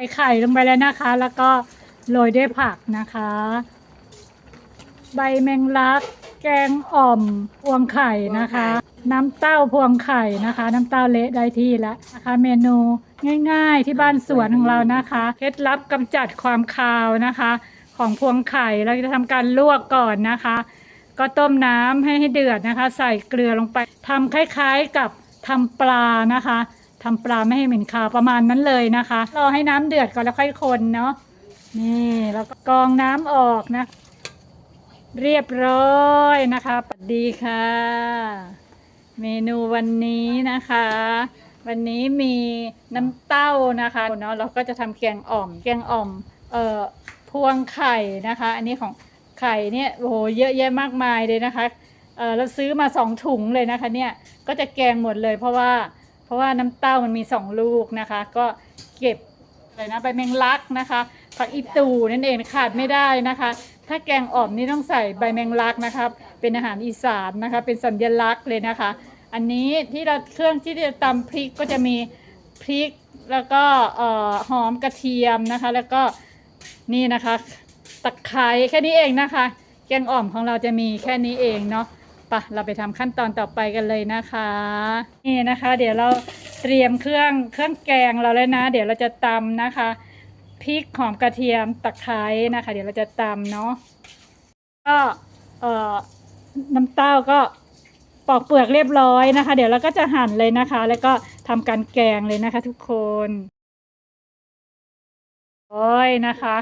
ใส่ไข่ลงไปแล้วนะคะ แล้วก็โรยด้วยผักนะคะ ใบแมงลัก แกงอ่อม พวงไข่นะคะ น้ำเต้าพวงไข่นะคะ น้ำเต้าเละได้ที่แล้วนะคะ เมนูง่าย ๆ ที่บ้านสวนของเรานะคะ เคล็ดลับกำจัดความคาวนะคะ ของพวงไข่เราจะทำการลวกก่อนนะคะ ก็ต้มน้ำให้ให้เดือดนะคะ ใส่เกลือลงไปทำคล้าย ๆกับทำปลานะคะ ทำปลาไม่ให้เหม็นคาวประมาณนั้นเลยนะคะ รอให้น้ำเดือดก่อนแล้วค่อยคนเนาะนี่แล้วก็กรองน้ำออกนะ เรียบร้อยนะคะสวัสดีค่ะ เมนูวันนี้นะคะ วันนี้มีน้ำเต้านะคะเนาะเราก็จะทำแกงอ่อม แกงอ่อมเอ่อพวงไข่นะคะ อันนี้ของไข่เนี่ยโอ้โหเยอะแยะมากมายเลยนะคะเออเราซื้อมาสองถุงเลยนะคะเนี่ยก็จะแกงหมดเลยเพราะว่า ราะว่าน้ำเต้ามันมีสองลูกนะคะ ก็เก็บเลยนะใบแมงลักนะคะผักอีตูนั่นเองขาดไม่ได้นะคะ ถ้าแกงอ่อมนี่ต้องใส่ใบแมงลักนะครับเป็นอาหารอีสานนะคะ เป็นสัญลักษณ์เลยนะคะ อันนี้ที่เราเครื่องที่จะตำพริกก็จะมีพริกแล้วก็หอมกระเทียมนะคะ แล้วก็นี่นะคะตะไคร้แค่นี้เองนะคะ แกงอ่อมของเราจะมีแค่นี้เองเนาะ ปะเราไปทำขั้นตอนต่อไปกันเลยนะคะ นี่นะคะ เดี๋ยวเราเตรียมเครื่องเครื่องแกงเราแล้วนะ เดี๋ยวเราจะตำนะคะพริกหอมกระเทียมตะไคร้นะคะ เดี๋ยวเราจะตำเนาะก็เอ่อน้ำเต้าก็ปอกเปลือกเรียบร้อยนะคะ เดี๋ยวเราก็จะหั่นเลยนะคะ แล้วก็ทำการแกงเลยนะคะ ทุกคนโอ้ยนะคะ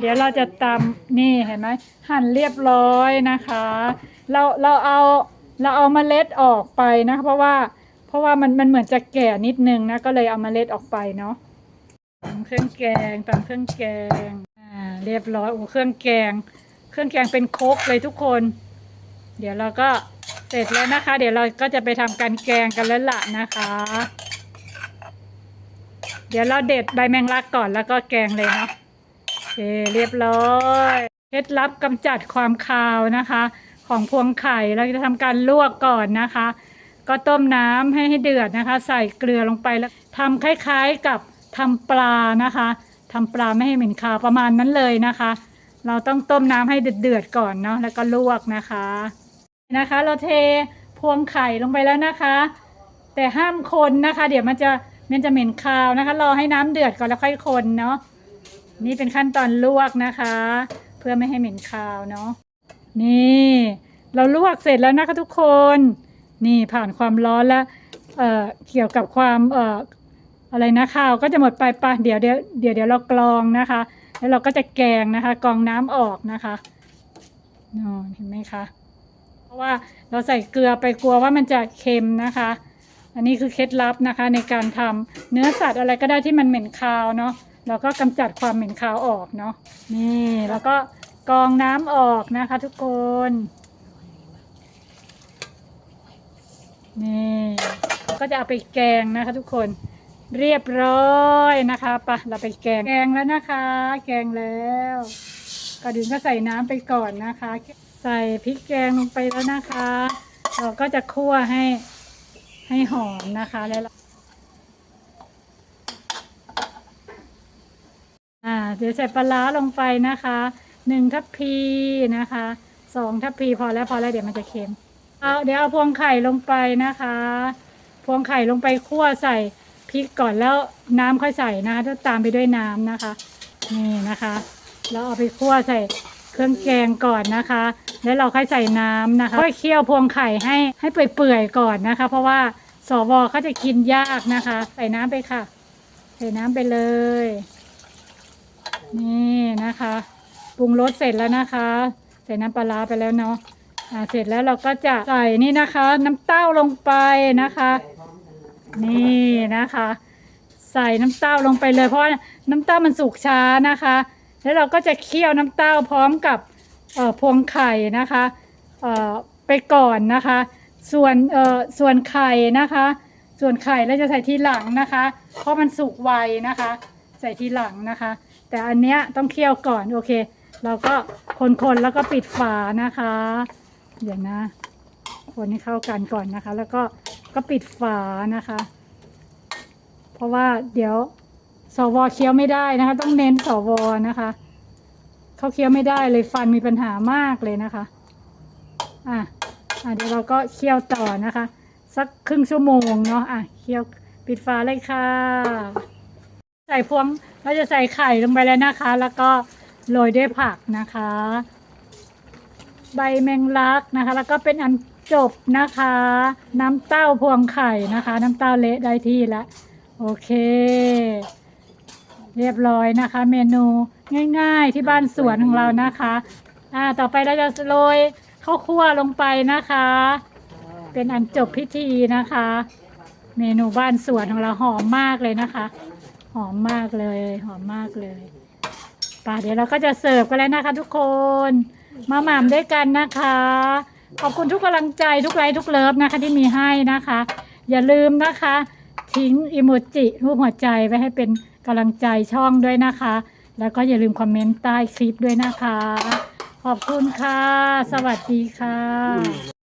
เดี๋ยวเราจะตำนี่เห็นไหมหั่นเรียบร้อยนะคะ เราเราเอาเราเอาเมล็ดออกไปนะเพราะว่าเพราะว่ามันมันเหมือนจะแก่นิดนึงนะก็เลยเอาเมล็ดออกไปเนาะตำเครื่องแกงตำเครื่องแกงอ่าเรียบร้อยโอ้เครื่องแกง เครื่องแกงเป็นโคกเลยทุกคน เดี๋ยวเราก็เสร็จแล้วนะคะ เดี๋ยวเราก็จะไปทำการแกงกันแล้วล่ะนะคะ เดี๋ยวเราเด็ดใบแมงลักก่อนแล้วก็แกงเลยเนาะ เคเรียบร้อยเคล็ดลับกำจัดความคาวนะคะ ของพวงไข่เราจะทำการลวกก่อนนะคะ ก็ต้มน้ำให้ให้เดือดนะคะ ใส่เกลือลงไปแล้วทำคล้ายๆกับทำปลานะคะทำปลาไม่ให้เหม็นคาวประมาณนั้นเลยนะคะ เราต้องต้มน้ำให้เดือดๆก่อนเนาะแล้วก็ลวกนะคะนะคะ เราเทพวงไข่ลงไปแล้วนะคะ แต่ห้ามคนนะคะ เดี๋ยวมันจะมันจะเหม็นคาวนะคะ รอให้น้ำเดือดก่อนแล้วค่อยคนเนาะ นี่เป็นขั้นตอนลวกนะคะ เพื่อไม่ให้เหม็นคาวเนาะนี่ เราลวกเสร็จแล้วนะคะทุกคน นี่ผ่านความร้อนแล้วเอ่อเกี่ยวกับความเอ่ออะไรนะข้าวก็จะหมดไปปะเดี๋ยวเดี๋ยวเดี๋ยวเดี๋ยวเรากรองนะคะ แล้วเราก็จะแกงนะคะกรองน้ำออกนะคะนอนเห็นไหมคะเพราะว่าเราใส่เกลือไปกลัวว่ามันจะเค็มนะคะ อันนี้คือเคล็ดลับนะคะในการทำเนื้อสัตว์อะไรก็ได้ที่มันเหม็นคาวเนาะ เราก็กำจัดความเหม็นคาวออกเนาะนี่แล้วก็กรองน้ำออกนะคะทุกคน นี่ก็จะเอาไปแกงนะคะทุกคนเรียบร้อยนะคะปะเราไปแกงแกงแล้วนะคะ แกงแล้วก่อนอื่นก็ใส่น้ำไปก่อนนะคะ ใส่พริกแกงลงไปแล้วนะคะ เราก็จะคั่วให้ให้หอมนะคะแล้ว เดี๋ยวใส่ปลาร้าลงไปนะคะหนึ่งทัพพีนะคะสองทัพพีพอแล้วพอแล้วเดี๋ยวมันจะเค็มเอาเดี๋ยวเอาพวงไข่ลงไปนะคะ พวงไข่ลงไปคั่วใส่พริกก่อนแล้วน้ำค่อยใส่นะคะถ้าตามไปด้วยน้ำนะคะ นี่นะคะแล้วเอาไปคั่วใส่เครื่องแกงก่อนนะคะ แล้วเราค่อยใส่น้ำนะคะค่อยเคี่ยวพวงไข่ให้ให้เปื่อยๆก่อนนะคะ เพราะว่าสวเขาจะกินยากนะคะ ใส่น้ำไปค่ะ ใส่น้ำไปเลย นะคะปรุงรสเสร็จแล้วนะคะ ใส่น้ำปลาไปแล้วเนาะเสร็จแล้วเราก็จะใส่นี่นะคะ น้ำเต้าลงไปนะคะ นี่นะคะ ใส่น้ำเต้าลงไปเลยเพราะน้ำเต้ามันสุกช้านะคะ แล้วเราก็จะเคี่ยวน้ำเต้าพร้อมกับพวงไข่นะคะไปก่อนนะคะ ส่วนส่วนไข่นะคะ ส่วนไข่เราจะใส่ทีหลังนะคะ เพราะมันสุกไวนะคะ ใส่ทีหลังนะคะ แต่อันเนี้ยต้องเคี่ยวก่อนโอเค เราก็คนๆแล้วก็ปิดฝานะคะ เดี๋ยวนะ คนให้เข้ากันก่อนนะคะ แล้วก็ก็ปิดฝานะคะ เพราะว่าเดี๋ยวสวเคี้ยวไม่ได้นะคะ ต้องเน้นสวนะคะเขาเคี้ยวไม่ได้เลยฟันมีปัญหามากเลยนะคะอะอะเดี๋ยวเราก็เคี่ยวต่อนะคะ สักครึ่งชั่วโมงเนาะอะเคี่ยวปิดฝาเลยค่ะ ใส่พวง เราจะใส่ไข่ลงไปแล้วนะคะ แล้วก็โรยด้วยผักนะคะ ใบแมงลักนะคะ แล้วก็เป็นอันจบนะคะ น้ำเต้าพวงไข่นะคะ น้ำเต้าเละได้ที่แล้วโอเค เรียบร้อยนะคะ เมนูง่ายๆที่บ้านสวนของเรานะคะ อ่าต่อไปเราจะโรยข้าวคั่วลงไปนะคะ เป็นอันจบพิธีนะคะ เมนูบ้านสวนของเราหอมมากเลยนะคะ หอมมากเลย หอมมากเลยป่ะเดี๋ยวเราก็จะเสิร์ฟกันแล้วนะคะ ทุกคน มาหม่ำด้วยกันนะคะ ขอบคุณทุกกำลังใจทุกไลค์ทุกเลิฟนะคะที่มีให้นะคะ อย่าลืมนะคะ ทิ้งอิโมจิรูปหัวใจไว้ให้เป็นกำลังใจช่องด้วยนะคะ แล้วก็อย่าลืมคอมเมนต์ใต้คลิปด้วยนะคะ ขอบคุณค่ะ สวัสดีค่ะ